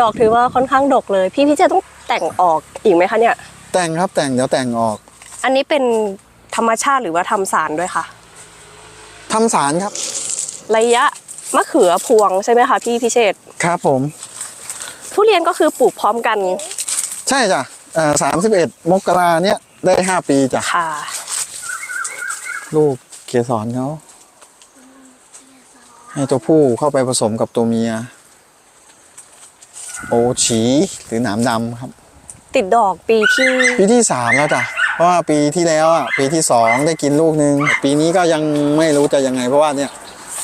ดอกถือว่าค่อนข้างดกเลย พี่พี่เจต้องแต่งออกอีกไหมคะเนี่ย แต่งครับแต่งเดี๋ยวแต่งออก อันนี้เป็นธรรมชาติหรือว่าทำสารด้วยคะทำสารครับ ระยะมะเขือพวงใช่ไหมคะพี่พิเชษครับผม ทุเรียนก็คือปลูกพร้อมกันใช่จ้ะสามสิบเอ็ดมกราเนี่ยได้ห้าปีจ้ะ ค่ะ ลูกเกสรเขาให้ตัวผู้เข้าไปผสมกับตัวเมีย โอฉีหรือหนามดำครับ ติดดอกปีที่ปีที่สามแล้วจ้ะเพราะว่าปีที่แล้วอะปีที่สองได้กินลูกหนึ่งปีนี้ก็ยังไม่รู้จะยังไงเพราะว่าเนี่ย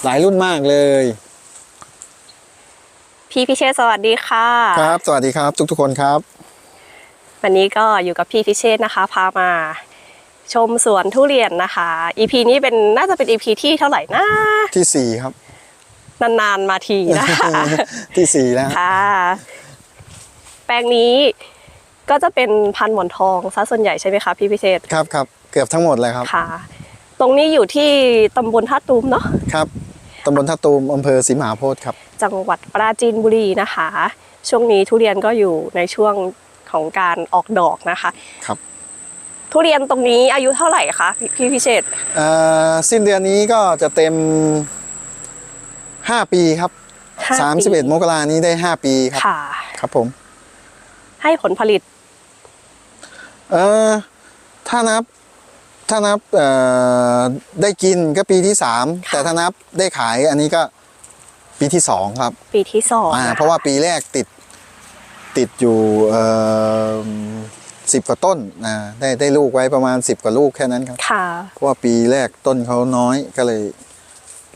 หลายรุ่นมากเลย พี่พิเชษสวัสดีค่ะ ครับ สวัสดีครับ ทุกๆคนครับ วันนี้ก็อยู่กับพี่พิเชษนะคะ พามาชมสวนทุเรียนนะคะ EP นี้เป็นน่าจะเป็น EP ที่เท่าไหร่นะที่สี่ครับ นานๆมาทีนะคะที่สี่แล้วค่ะแปลงนี้ก็จะเป็นพันธุ์หมอนทองซะส่วนใหญ่ใช่ไหมคะพี่พิเชษครับครับเกือบทั้งหมดเลยครับค่ะ ตรงนี้อยู่ที่ตำบลท่าตูมเนาะครับตำบลท่าตูมอำเภอศรีมหาโพธิ์ครับ จังหวัดปราจีนบุรีนะคะ ช่วงนี้ทุเรียนก็อยู่ในช่วงของการออกดอกนะคะครับทุเรียนตรงนี้อายุเท่าไหร่คะพี่พี่พิเชษเอ่อสิ้นเดือนนี้ก็จะเต็ม ห้าปีครับห้าสามปีสิบเอ็ดมกรานี้ได้ห้าปีครับค่ะ ครับผม ให้ผลผลิต เออถ้านับถ้านับเอ่อได้กินก็ปีที่สามค่ะ แต่ถ้านับได้ขายอันนี้ก็ปีที่สองครับปีที่สองอ่านคเพราะว่าปีแรกติดติดอยู่สิบกว่าต้นนะได้ได้ลูกไว้ประมาณสิบกว่าลูกแค่นั้นครับ ค่ะ เพราะว่าปีแรกต้นเขาน้อยก็เลย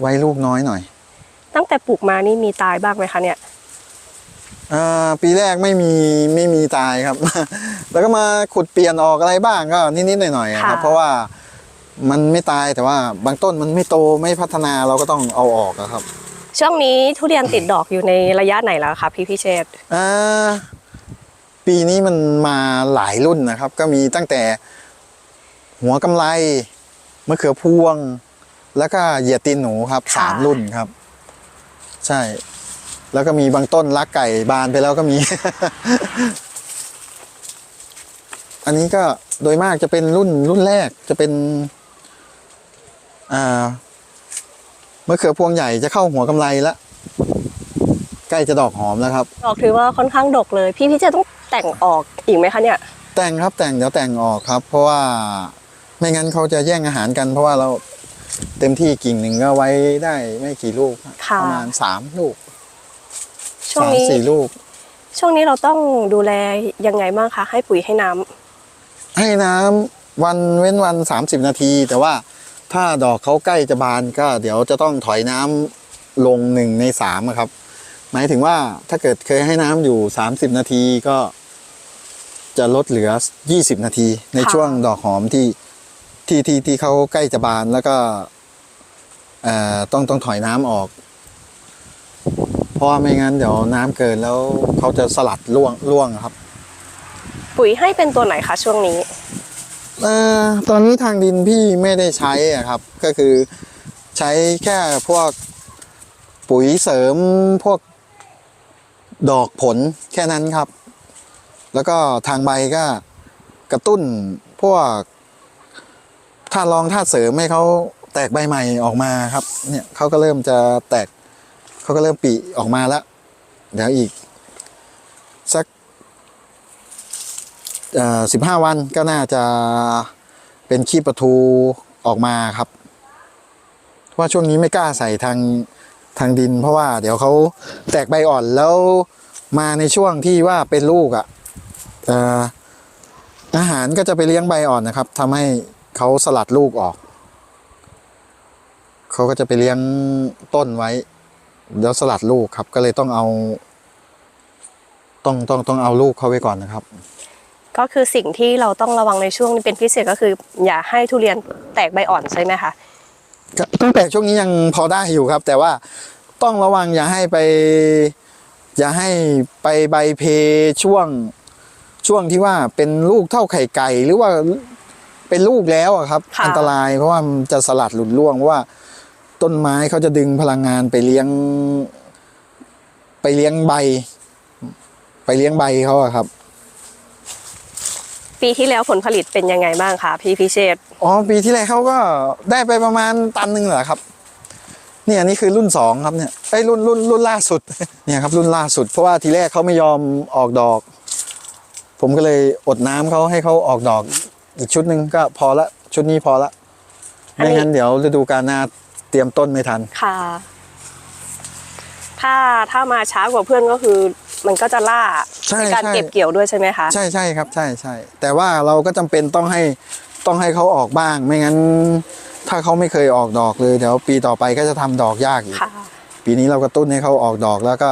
ไว้ลูกน้อยหน่อย ตั้งแต่ปลูกมานี่มีตายบ้างไหมคะเนี่ยอ่าปีแรกไม่มีไม่มีตายครับ แล้วก็มาขุดเปลี่ยนออกอะไรบ้างก็นิดๆหน่อยๆอะครับค่ะเพราะว่ามันไม่ตายแต่ว่าบางต้นมันไม่โตไม่พัฒนาเราก็ต้องเอาออกอะครับ ช่วงนี้ทุเรียนติดดอกอยู่ในระยะไหนแล้วคะพี่พิเชษอ่าปีนี้มันมาหลายรุ่นนะครับ ก็มีตั้งแต่หัวกำไลมะเขือพวง แล้วก็เหยียดตีนหนูครับสามรุ่นครับ ใช่ แล้วก็มีบางต้นลักไก่บานไปแล้วก็มี อันนี้ก็โดยมากจะเป็นรุ่นรุ่นแรกจะเป็นอ่ามะเขือพวงใหญ่จะเข้าหัวกำไลแล้วใกล้จะดอกหอมแล้วครับ ดอกถือว่าค่อนข้างดกเลย พี่พิเชษต้องแต่งออกอีกไหมคะเนี่ย แต่งครับแต่งเดี๋ยวแต่งออกครับ เพราะว่าไม่งั้นเขาจะแย่งอาหารกัน เพราะว่าเรา เต็มที่กิ่งหนึ่งก็ไว้ได้ไม่กี่ลูกครับค่ะประมาณสามลูกช่วงสามนี้ สี่ลูก ช่วงนี้เราต้องดูแลยังไงบ้างคะ ให้ปุ๋ยให้น้ำให้น้ำวันเว้นวัน 30 นาที แต่ว่าถ้าดอกเขาใกล้จะบานก็เดี๋ยวจะต้องถอยน้ำลงหนึ่งในสามอะครับ หมายถึงว่าถ้าเกิดเคยให้น้ำอยู่ 30 นาทีก็ จะลดเหลือ 20 นาที ในค่ะช่วงดอกหอมที่ ที่ที่ที่เขาใกล้จะบานแล้วก็เอ่อต้องต้องถอยน้ำออก เพราะว่าไม่งั้นเดี๋ยวน้ำเกินแล้วเขาจะสลัดร่วงร่วงครับ ปุ๋ยให้เป็นตัวไหนคะช่วงนี้เอ่อตอนนี้ทางดินพี่ไม่ได้ใช้อะครับ ก็คือใช้แค่พวกปุ๋ยเสริมพวกดอกผลแค่นั้นครับ แล้วก็ทางใบก็กระตุ้นพวก ธาตุรองธาตุเสริมให้เขาแตกใบใหม่ออกมาครับ เนี่ยเขาก็เริ่มจะแตกเขาก็เริ่มปีออกมาแล้วเดี๋ยวอีก สักสิบห้าวันก็น่าจะเป็นขี้ปลาทูออกมาครับเพราะว่าช่วงนี้ไม่กล้าใส่ทางทางดิน เพราะว่าเดี๋ยวเขาแตกใบอ่อนแล้วมาในช่วงที่ว่าเป็นลูกอะ่ะเอ่ออาหารก็จะไปเลี้ยงใบอ่อนนะครับทำให้ เขาสลัดลูกออก เขาก็จะไปเลี้ยงต้นไว้ แล้วสลัดลูกครับ ก็เลยต้องเอา ต้องต้องต้องเอาลูกเขาไว้ก่อนนะครับ ก็คือสิ่งที่เราต้องระวังในช่วงนี้เป็นพิเศษก็คือ อย่าให้ทุเรียนแตกใบอ่อนใช่ไหมคะก็ตั้งแต่ช่วงนี้ยังพอได้อยู่ครับ แต่ว่าต้องระวังอย่าให้ไป อย่าให้ไปใบเพช่วงช่วงที่ว่าเป็นลูกเท่าไข่ไก่หรือว่า เป็นลูกแล้วอะครับ ค่ะ อันตรายเพราะว่ามันจะสลัดหลุดร่วงเพราะว่า ต้นไม้เขาจะดึงพลังงานไปเลี้ยง ไปเลี้ยงใบ ไปเลี้ยงใบเขาอะครับ ปีที่แล้วผลผลิตเป็นยังไงบ้างคะพี่พิเชษอ๋อปีที่แล้วเขาก็ได้ไปประมาณตันหนึ่งเหรอครับ เนี่ยนี่คือรุ่นสองครับเนี่ยไอ้ยรุ่นรุ่นรุ่นล่าสุด เนี่ยครับรุ่นล่าสุด เพราะว่าทีแรกเขาไม่ยอมออกดอก ผมก็เลยอดน้ำเขาให้เขาออกดอก อีกชุดหนึ่งก็พอละ ชุดนี้พอละอันนี้ไม่งั้นเดี๋ยวฤดูกาลหน้าเตรียมต้นไม่ทัน ค่ะ ถ้าถ้ามาช้ากว่าเพื่อนก็คือ มันก็จะล่าใช่การใช่เก็บเกี่ยวด้วยใช่ไหมคะ ใช่ใช่ครับ ใช่ใช่ แต่ว่าเราก็จำเป็นต้องให้ต้องให้เขาออกบ้าง ไม่งั้น ถ้าเขาไม่เคยออกดอกเลยเดี๋ยวปีต่อไปก็จะทำดอกยากอีกค่ะปีนี้เรากระตุ้นให้เขาออกดอกแล้วก็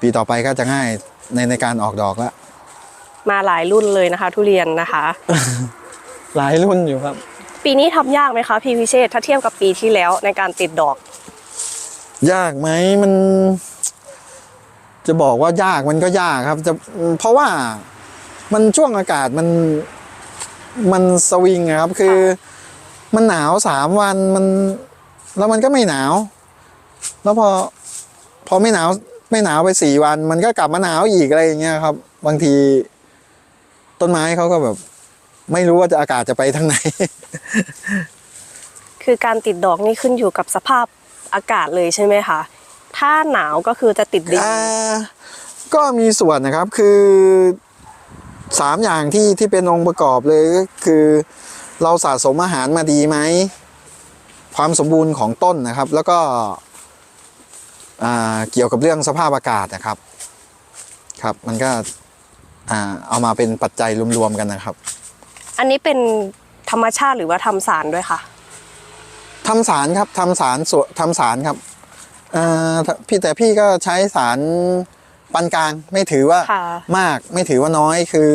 ปีต่อไปก็จะง่ายในในการออกดอกแล้ว มาหลายรุ่นเลยนะคะ ทุเรียนนะคะ หลายรุ่นอยู่ครับ ปีนี้ทำยากไหมคะพี่พิเชษถ้าเทียบกับปีที่แล้วในการติดดอก ยากไหมมัน จะบอกว่ายากมันก็ยากครับ จะเพราะว่ามันช่วงอากาศมันมันสวิงอะครับ คือ มันหนาวสามวันมันแล้วมันก็ไม่หนาว แล้วพอพอไม่หนาวไม่หนาวไปสี่วัน มันก็กลับมาหนาวอีกอะไรอย่างเงี้ยครับ บางที ต้นไม้เขาก็แบบ ไม่รู้ว่าจะอากาศจะไปทางไหน คือการติดดอกนี่ขึ้นอยู่กับสภาพอากาศเลยใช่ไหมคะ ถ้าหนาวก็คือจะติดดินอ่าก็มีส่วนนะครับคือสามอย่างที่ที่เป็นองค์ประกอบเลยก็คือเราสะสมอาหารมาดีไหม ความสมบูรณ์ของต้นนะครับ แล้วก็อ่าเกี่ยวกับเรื่องสภาพอากาศนะครับ ครับมันก็ อ่าเอามาเป็นปัจจัยรวมๆกันนะครับ อันนี้เป็นธรรมชาติหรือว่าทำสารด้วยคะทำสารครับทำสารส่วนทำสารครับอ่าพี่แต่พี่ก็ใช้สารปานกลางไม่ถือว่าค่ะ มากไม่ถือว่าน้อยคือ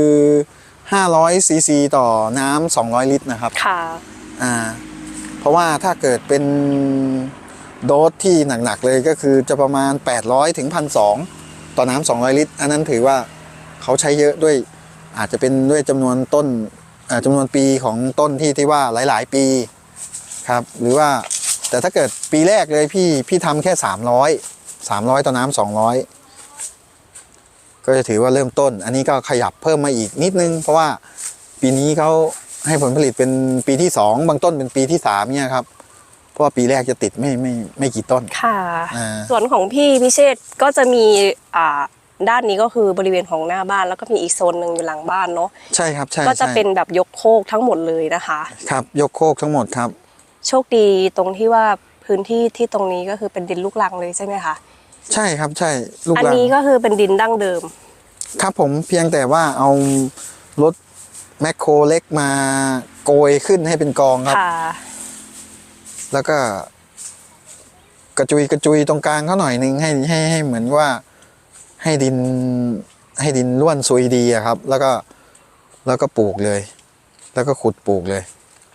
500ซีซีต่อน้ำ200 ลิตรนะครับ ค่ะ อ่าเพราะว่าถ้าเกิดเป็นโดสที่หนักๆเลยก็คือจะประมาณ 800ถึง1,200 ต่อน้ำ200 ลิตร อันนั้นถือว่า เขาใช้เยอะด้วยอาจจะเป็นด้วยจำนวนต้นอ่าจำนวนปีของต้นที่ที่ว่าหลาย ๆ ปีครับ หรือว่าแต่ถ้าเกิดปีแรกเลยพี่พี่ทำแค่ 300 300ต่อน้ำ200 ก็จะถือว่าเริ่มต้น อันนี้ก็ขยับเพิ่มมาอีกนิดนึง เพราะว่าปีนี้เขาให้ผลผลิตเป็นปีที่สองบางต้นเป็นปีที่สามเนี่ยครับเพราะว่าปีแรกจะติดไม่ไม่ไม่กี่ต้นค่ะอ่าส่วนของพี่พิเชษก็จะมีอ่า ด้านนี้ก็คือบริเวณของหน้าบ้านแล้วก็มีอีกโซนหนึ่งอยู่หลังบ้านเนาะใช่ครับใช่ก็จะใช่เป็นแบบยกโคกทั้งหมดเลยนะคะครับยกโคกทั้งหมดครับ โชคดีตรงที่ว่าพื้นที่ที่ตรงนี้ก็คือเป็นดินลูกรังเลยใช่ไหมคะใช่ครับใช่ลูกอันรังนี้ก็คือเป็นดินดั้งเดิม ครับผมเพียงแต่ว่าเอารถแมคโครเล็กมาโกยขึ้นให้เป็นกองครับค่ะแล้วก็กระจุยกระจุยตรงกลางเขาหน่อยหนึงให้ให้ให้เหมือนว่า ให้ดินให้ดินร่วนซุยดีอะครับ แล้วก็แล้วก็ปลูกเลย แล้วก็ขุดปลูกเลย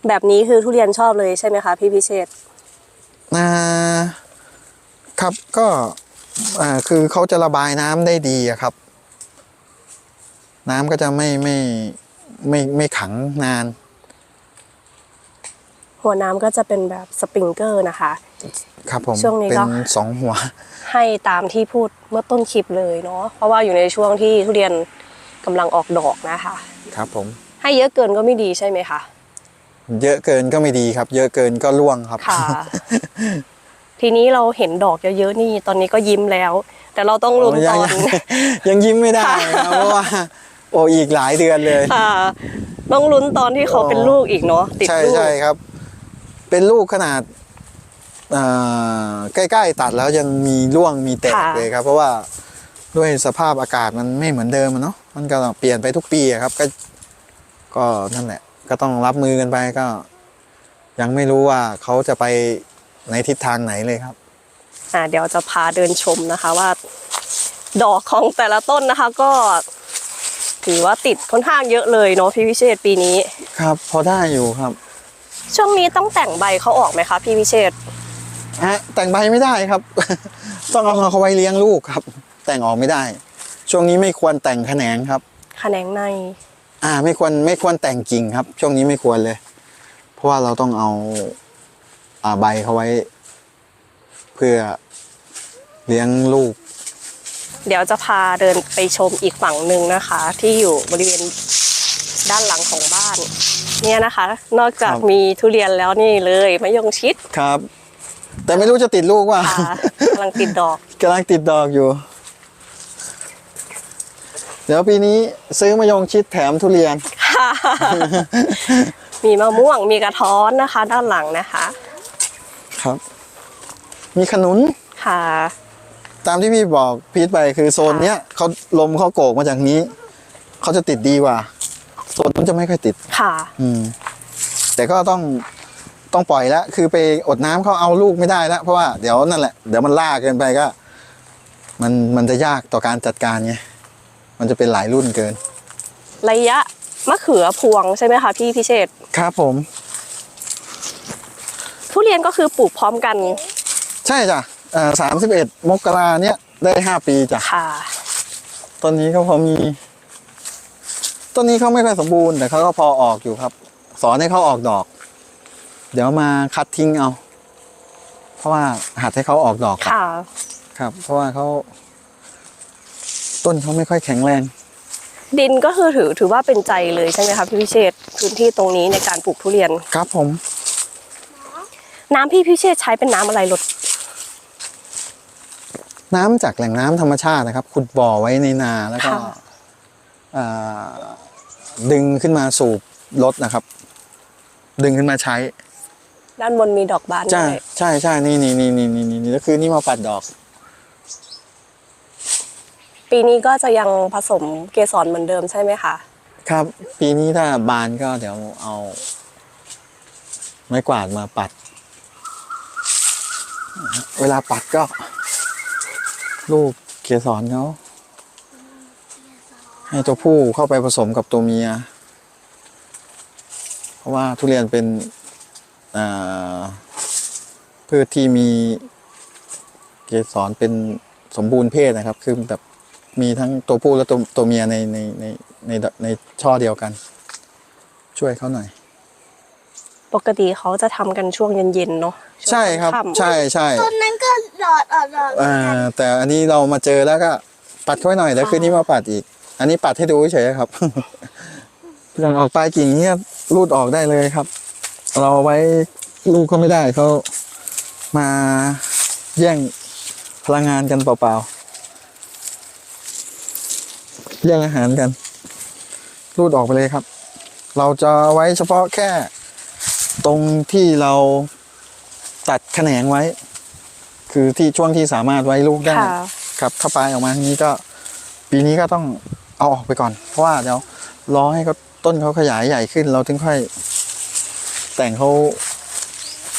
แบบนี้คือทุเรียนชอบเลยใช่ไหมคะพี่พิเชษอ่าครับก็อ่าคือเขาจะระบายน้ำได้ดีอะครับ น้ำก็จะไม่ไม่ไม่ไม่ขังนาน หัวน้ำก็จะเป็นแบบสปริงเกอร์นะคะ ครับผมช่วงนี้เป็ก็นสองหัว ให้ตามที่พูดเมื่อต้นคลิปเลยเนาะเพราะว่าอยู่ในช่วงที่ทุเรียนกำลังออกดอกนะคะ ครับผม ให้เยอะเกินก็ไม่ดีใช่ไหมคะเยอะเกินก็ไม่ดีครับ เยอะเกินก็ร่วงครับค่ะทีนี้เราเห็นดอกเยอะๆนี่ตอนนี้ก็ยิ้มแล้ว แต่เราต้องลุ้นตยังอนยังยังยิ้มไม่ได้ครับเพราะว่าโอ้อีกหลายเดือนเลยค่ะต้องลุ้นตอนที่เขาเป็นลูกอีกเนาะติดใช่ลูกใช่ครับ เป็นลูกขนาดเอ่อ ใกล้ๆตัดแล้วยังมีร่วงมีแตกเลยครับ เพราะว่าด้วยสภาพอากาศมันไม่เหมือนเดิมอะเนาะมันก็เปลี่ยนไปทุกปีอะครับก็ก็นั่นแหละ ก็ต้องรับมือกันไปก็ ยังไม่รู้ว่าเขาจะไปในทิศทางไหนเลยครับอ่าเดี๋ยวจะพาเดินชมนะคะว่า ดอกของแต่ละต้นนะคะ ก็ ถือว่าติดค่อนข้างเยอะเลยเนาะพี่วิเชษปีนี้ ครับ พอได้อยู่ครับ ช่วงนี้ต้องแต่งใบเขาออกไหมคะพี่วิเชษ ฮะแต่งใบไม่ได้ครับ ต้องเอาเขาไว้เลี้ยงลูกครับ แต่งออกไม่ได้ ช่วงนี้ไม่ควรแต่งแขนงครับ แขนงใน อ่า ไม่ควรไม่ควรแต่งกิ่งครับ ช่วงนี้ไม่ควรเลย เพราะว่าเราต้องเอาอ่าใบเขาไว้ เพื่อเลี้ยงลูก เดี๋ยวจะพาเดินไปชมอีกฝั่งหนึ่งนะคะ ที่อยู่บริเวณด้านหลังของบ้าน เนี่ยนะคะ นอกจากครับมีทุเรียนแล้วนี่เลยมะยงชิดครับ แต่ไม่รู้จะติดลูกว่าค่ะกำลังติดดอก กำลังติดดอกอยู่ เดี๋ยวปีนี้ซื้อมะยงชิดแถมทุเรียน ค่ะ มีมะม่วงมีกระท้อนนะคะ ด้านหลังนะคะ ครับ มีขนุน ค่ะ ตามที่พี่บอกพีทไปคือโซนเนี้ยเขาลมเขาโกกมาจากนี้ เขาจะติดดีกว่า โซนนั้นจะไม่ค่อยติด ค่ะ อืม แต่ก็ต้อง ต้องปล่อยแล้วคือไปอดน้ำเขาเอาลูกไม่ได้แล้วเพราะว่าเดี๋ยวนั่นแหละเดี๋ยวมันล่าเกินไปก็ มันมันจะยากต่อการจัดการไงมันจะเป็นหลายรุ่นเกิน ระยะมะเขือพวงใช่ไหมคะพี่พิเชษครับผม ทุเรียนก็คือปลูกพร้อมกัน ใช่จ้ะสามสิบเอ็ดมกราเนี้ยได้ห้าปีจ้ะค่ะต้นนี้เขาพอมีต้นนี้เขาไม่ค่อยสมบูรณ์แต่เขาก็พอออกอยู่ครับ สอนให้เขาออกดอก เดี๋ยวมาคัดทิ้งเอา เพราะว่าหัดให้เขาออกดอกก่อนค่ะ ครับ เพราะว่าเขาต้นเขาไม่ค่อยแข็งแรง ดินก็คือถือถือว่าเป็นใจเลยใช่ไหมคะพี่พิเชษพื้นที่ตรงนี้ในการปลูกทุเรียน ครับผม น้ำพี่พิเชษใช้เป็นน้ำอะไรลดน้ำจากแหล่งน้ำธรรมชาตินะครับ ขุดบ่อไว้ในนาแล้วก็ค่ะอ่าดึงขึ้นมาสูบรถนะครับ ดึงขึ้นมาใช้ ด้านบนมีดอกบานใช่ด้วยใช่ใช่นี่นี่นี่นี่นี่นี่นี่ก็คือนี่มาปัดดอก ปีนี้ก็จะยังผสมเกสรเหมือนเดิมใช่ไหมคะ ครับ ปีนี้ถ้าบานก็เดี๋ยวเอา ไม้กวาดมาปัด เวลาปัดก็ลูกเกสรเขาให้ตัวผู้เข้าไปผสมกับตัวเมีย เพราะว่าทุเรียนเป็นอ่า พืชที่มีเกสรเป็นสมบูรณ์เพศนะครับ คือแบบมีทั้งตัวผู้และตัวตัวเมียในในในในในช่อเดียวกัน ช่วยเขาหน่อย ปกติเขาจะทำกันช่วงเย็นๆเนาะช่วงใช่ครับค่ำๆใช่ใช่ต้นนั้นก็หลอดออกหลอดเหมือนอ่ากันแต่อันนี้เรามาเจอแล้วก็ปัดเขาไว้หน่อยแล้วคืนนี้มาปัดอีก อันนี้ปัดให้ดูเฉยๆครับอย่างออกปลายกิ่งเนี้ยรูดออกได้เลยครับ เราเอาไว้ลูกก็ไม่ได้เขามาแย่งพลังงานกันเปล่าๆแย่งอาหารกัน รูดออกไปเลยครับ เราจะไว้เฉพาะแค่ตรงที่เราตัดแขนงไว้ คือที่ช่วงที่สามารถไว้ลูกได้ค่ะครับถ้าปลายออกมาทีนี้ก็ปีนี้ก็ต้องเอาออกไปก่อน เพราะว่าเดี๋ยวรอให้เขาต้นเขาขยายใหญ่ขึ้น เราถึงค่อย แต่งเขา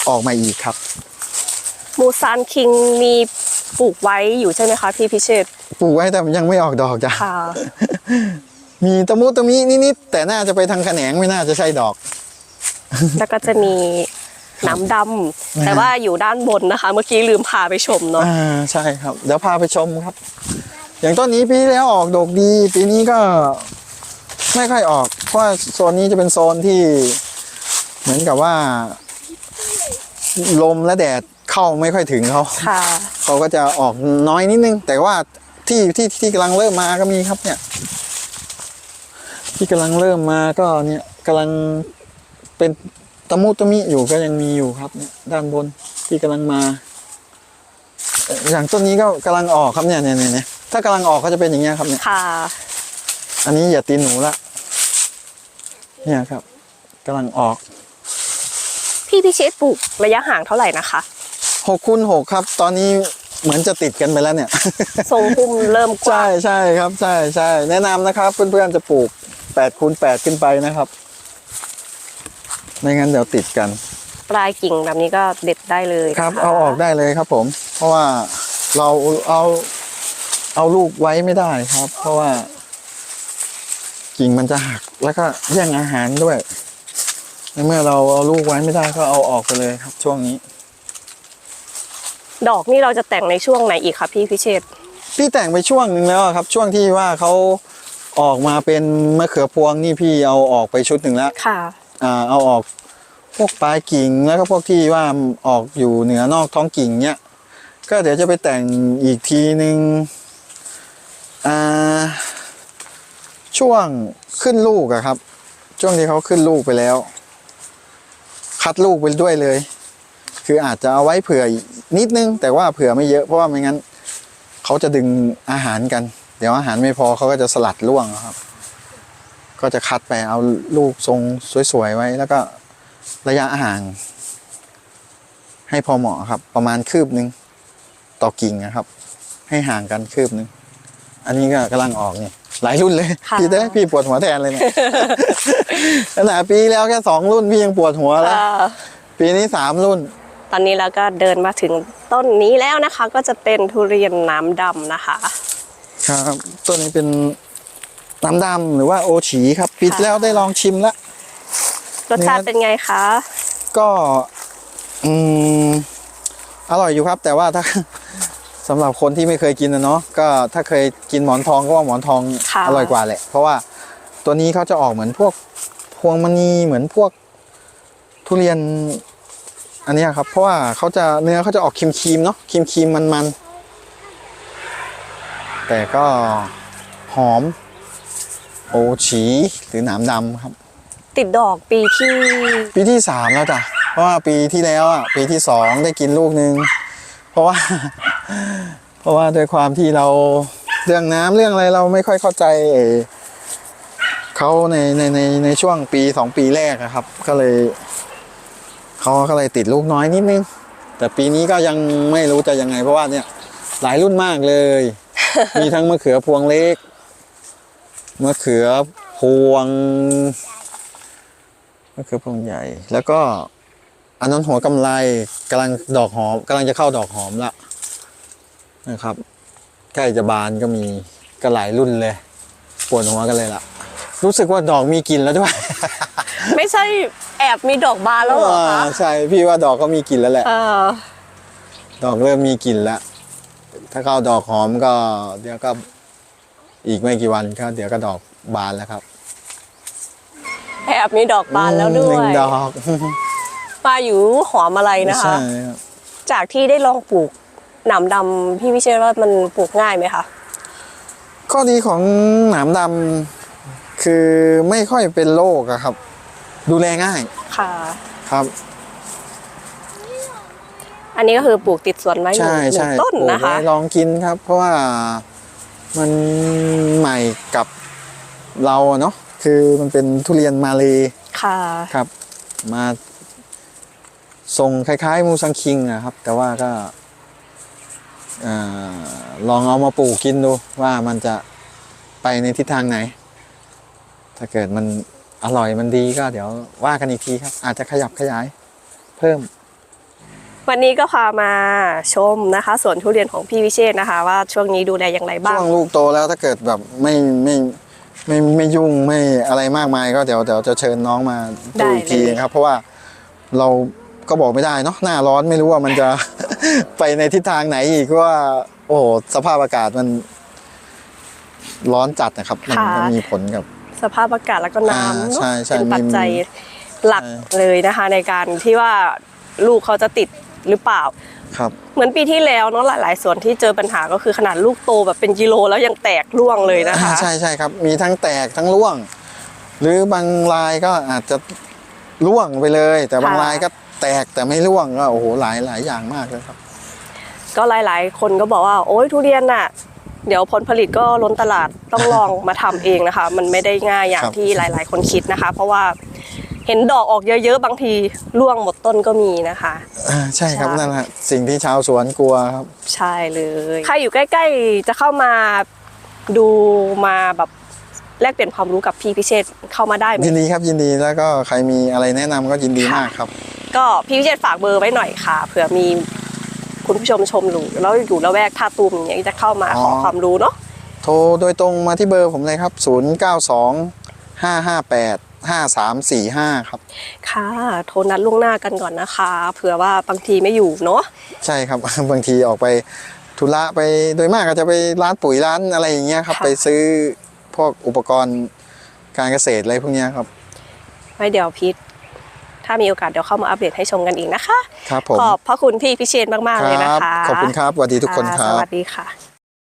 ออกมาอีกครับมูซานคิงมีปลูกไว้อยู่ใช่ไหมคะพี่พิเชษปลูกไว้แต่มันยังไม่ออกดอกจ้ะค่ะ มีตะมุตะมินิดๆแต่น่าจะไปทางแขนงไม่น่าจะใช่ดอก แล้วก็จะมีหน้ำดำแต่ว่าอยู่ด้านบนนะคะ เมื่อกี้ลืมพาไปชมเนาะอ่าใช่ครับ เดี๋ยวพาไปชมครับ อย่างต้นนี้ปีที่แล้วออกดอกดี ปีนี้ก็ไม่ค่อยออก เพราะว่าโซนนี้จะเป็นโซนที่ เหมือนกับว่า ลมและแดดเข้าไม่ค่อยถึงเขาค่ะ เขาก็จะออกน้อยนิดนึง แต่ว่าที่ที่ที่กำลังเริ่มมาก็มีครับเนี่ย ที่กำลังเริ่มมาก็เนี่ยกำลังเป็นตะมุตะมิอยู่ก็ยังมีอยู่ครับเนี่ยด้านบนที่กำลังมา อย่างต้นนี้ก็กำลังออกครับเนี่ยเนี่ยเนี่ยเนี่ยถ้ากำลังออกก็จะเป็นอย่างเงี้ยครับเนี่ยค่ะ อันนี้อย่าตีนหนูละเนี่ยครับกำลังออก พี่พิเชษปลูกระยะห่างเท่าไหร่นะคะหกคูณหกครับ ตอนนี้เหมือนจะติดกันไปแล้วเนี่ยทรงพุ่มเริ่มกว้าใช่งใช่ครับใช่ใช่แนะนำนะครับ เพื่อนๆจะปลูกแปดคูณแปดขึ้นไปนะครับ ไม่งั้นเดี๋ยวติดกัน ปลายกิ่งแบบนี้ก็เด็ดได้เลยครับนะะเอาออกได้เลยครับ ผม เพราะว่าเราเอาเอาลูกไว้ไม่ได้ครับ เพราะว่า กิ่งมันจะหักแล้วก็แย่งอาหารด้วย ในเมื่อเราเอาลูกไว้ไม่ได้ก็เอาออกไปเลยครับ ช่วงนี้ ดอกนี่เราจะแต่งในช่วงไหนอีกคะพี่พิเชษพี่แต่งไปช่วงหนึ่งแล้วอะครับ ช่วงที่ว่าเขาออกมาเป็นมะเขือพวงนี่พี่เอาออกไปชุดหนึ่งแล้วค่ะอ่าเอาออกพวกปลายกิ่งแล้วก็พวกที่ว่าออกอยู่เหนือนอกท้องกิ่งเนี้ยก็เดี๋ยวจะไปแต่งอีกทีหนึ่งอ่าช่วงขึ้นลูกอะครับ ช่วงที่เขาขึ้นลูกไปแล้ว คัดลูกไปด้วยเลย คืออาจจะเอาไว้เผื่อนิดนึง แต่ว่าเผื่อไม่เยอะเพราะว่าไม่งั้นเขาจะดึงอาหารกัน เดี๋ยวอาหารไม่พอเขาก็จะสลัดล่วงครับ ก็จะคัดไปเอาลูกทรงสวยๆไว้ แล้วก็ระยะห่าง ให้พอเหมาะครับ ประมาณคืบหนึ่งต่อกิ่งนะครับ ให้ห่างกันคืบหนึ่งอันนี้ก็กำลังออกนี่ หลายรุ่นเลย ค่ะพี่เต้พี่ปวดหัวแทนเลยเนี่ย ขนาดปีแล้วแค่สองรุ่นพี่ยังปวดหัวแล้วอ่าปีนี้สามรุ่น ตอนนี้เราก็เดินมาถึงต้นนี้แล้วนะคะ ก็จะเป็นทุเรียนน้ำดำนะคะ ครับตัวนี้เป็นน้ำดำหรือว่าโอฉีครับ ปีที่แล้วได้ลองชิมแล้ว รสชาติเป็นไงคะ ก็ อืม อร่อยอยู่ครับ แต่ว่าถ้า สำหรับคนที่ไม่เคยกินนะเนาะก็ถ้าเคยกินหมอนทองก็ว่าหมอนทองค่ะ อร่อยกว่าแหละ เพราะว่าตัวนี้เขาจะออกเหมือนพวกพวงมณีเหมือนพวกทุเรียน อันเนี้ยครับ เพราะว่าเขาจะเนื้อเขาจะออกครีมครีมๆเนาะครีมครีมมันมันๆแต่ก็หอม โอฉีหรือหนามดำครับ ติดดอกปีที่ ปีที่สามแล้วจ้ะ เพราะว่าปีที่แล้วอะปีที่สองได้กินลูกหนึ่งเพราะว่า เพราะว่าด้วยความที่เราเรื่องน้ำเรื่องอะไรเราไม่ค่อยเข้าใจเอ่อเขาในในในในช่วงปีสองปีแรกอะครับ ก็เลยเขาก็เลยติดลูกน้อยนิดนึง แต่ปีนี้ก็ยังไม่รู้จะยังไง เพราะว่าเนี่ยหลายรุ่นมากเลย มีทั้งมะเขือพวงเล็กมะเขือพวงมะเขือพวงใหญ่ แล้วก็อันนั้นหัวกำไลกำลังดอกหอมกำลังจะเข้าดอกหอมละ นะครับใกล้จะบานก็มีก็หลายรุ่นเลยปวดหัวกันเลยล่ะ รู้สึกว่าดอกมีกลิ่นแล้วด้วย ไม่ใช่แอบมีดอกบานแล้วเหรอคะาใช่พี่ว่าดอกก็มีกลิ่นแล้วแหละเออดอกเริ่มมีกลิ่นแล้ว ถ้าเข้าดอกหอมก็ เดี๋ยวก็อีกไม่กี่วันก็เดี๋ยวก็ดอกบานแล้วครับ แอบมีดอกบานแล้วด้วหนึ่งยดอกปลาอยู่หอมอะไรนะคะใช่ครับจากที่ได้ลองปลูก หนามดำพี่วิเชษว่ามันปลูกง่ายไหมคะข้อดีของหนามดำคือไม่ค่อยเป็นโรคอะครับ ดูแลง่ายค่ะ ครับ อันนี้ก็คือปลูกติดสวนไว้หนึ่ใช่งหนึ่ใช่งต้นปลูกนะคะ ไว้ลองกินครับ เพราะว่ามันใหม่กับเราอะเนาะคือมันเป็นทุเรียนมาเลยค่ะ ครับ มาทรงคล้ายๆมูซังคิงอะครับ แต่ว่าก็เอ่อลองเอามาปลูกกินดูว่ามันจะไปในทิศทางไหน ถ้าเกิดมันอร่อยมันดีก็เดี๋ยวว่ากันอีกทีครับ อาจจะขยับขยายเพิ่ม วันนี้ก็พามาชมนะคะสวนทุเรียนของพี่วิเชษนะคะ ว่าช่วงนี้ดูแลอย่างไรบ้างช่วงลูกโตแล้วถ้าเกิดแบบไม่ไม่ไม่ไม่ไม่ยุ่งไม่อะไรมากมายก็เดี๋ยวเดี๋ยวจะเชิญน้องมาได้ดูอีกทีเลยครับ เพราะว่าเราก็บอกไม่ได้เนาะหน้าร้อนไม่รู้ว่ามันจะ ไปในทิศทางไหนอีกว่า โอ้โหสภาพอากาศมันร้อนจัดนะครับ มันมันมีผลกับ สภาพอากาศแล้วก็น้ำอ่าเนอะใช่ใช่เป็นปัจจัยมีหลักใช่ เลยนะคะ ในการที่ว่าลูกเขาจะติดหรือเปล่า ครับ เหมือนปีที่แล้วเนาะหลายๆ ส่วนที่เจอปัญหาก็คือขนาดลูกโตแบบเป็นกิโลแล้วยังแตกร่วงเลยนะคะ อ่าใช่ใช่ครับ มีทั้งแตกทั้งร่วง หรือบางรายก็อาจจะร่วงไปเลย แต่บางค่ะ รายก็แตกแต่ไม่ร่วงก็โอ้โหหลายหลายอย่างมากเลยครับ ก็หลาย ๆ คนก็บอกว่า โอ๊ยทุเรียนน่ะ เดี๋ยวผลผลิตก็ล้นตลาดต้องลองมาทำเองนะคะ มันไม่ได้ง่ายอย่างครับที่หลาย ๆ คนคิดนะคะ เพราะว่าเห็นดอกออกเยอะๆ บางทีร่วงหมดต้นก็มีนะคะ อ่าใช่ครับใช่นั่นแหละสิ่งที่ชาวสวนกลัวครับ ใช่เลยใครอยู่ใกล้ ๆ จะเข้ามาดูมาแบบแลกเปลี่ยนความรู้กับพี่พิเชษเข้ามาได้ไหมยินดีครับยินดีแล้วก็ใครมีอะไรแนะนำก็ยินดีค่ะมากครับ ก็พี่พิเชษฝากเบอร์ไว้หน่อยค่ะเผื่อมี คุณผู้ชมชมอยู่แล้วอยู่ละแวกท่าตูมอย่างเงี้ยจะเข้ามาอ๋อขอความรู้เนาะโทรโดยตรงมาที่เบอร์ผมเลยครับ 0 9 2 5 5 8 5 3 4 5 ครับ ค่ะ โทรนัดล่วงหน้ากันก่อนนะคะ เผื่อว่าบางทีไม่อยู่เนาะใช่ครับ บางทีออกไปธุระไปโดยมากก็จะไปร้านปุ๋ยร้านอะไรอย่างเงี้ยครับค่ะไปซื้อพวกอุปกรณ์การเกษตรอะไรพวกเนี้ยครับไว้เดี๋ยวพีท ถ้ามีโอกาสเดี๋ยวเข้ามาอัปเดตให้ชมกันอีกนะคะ ครับผมขอบพระคุณพี่พิเชษมากๆเลยนะครัคะขอบคุณครับสวัสดีทุกคนครัสบวัสดีค่ะ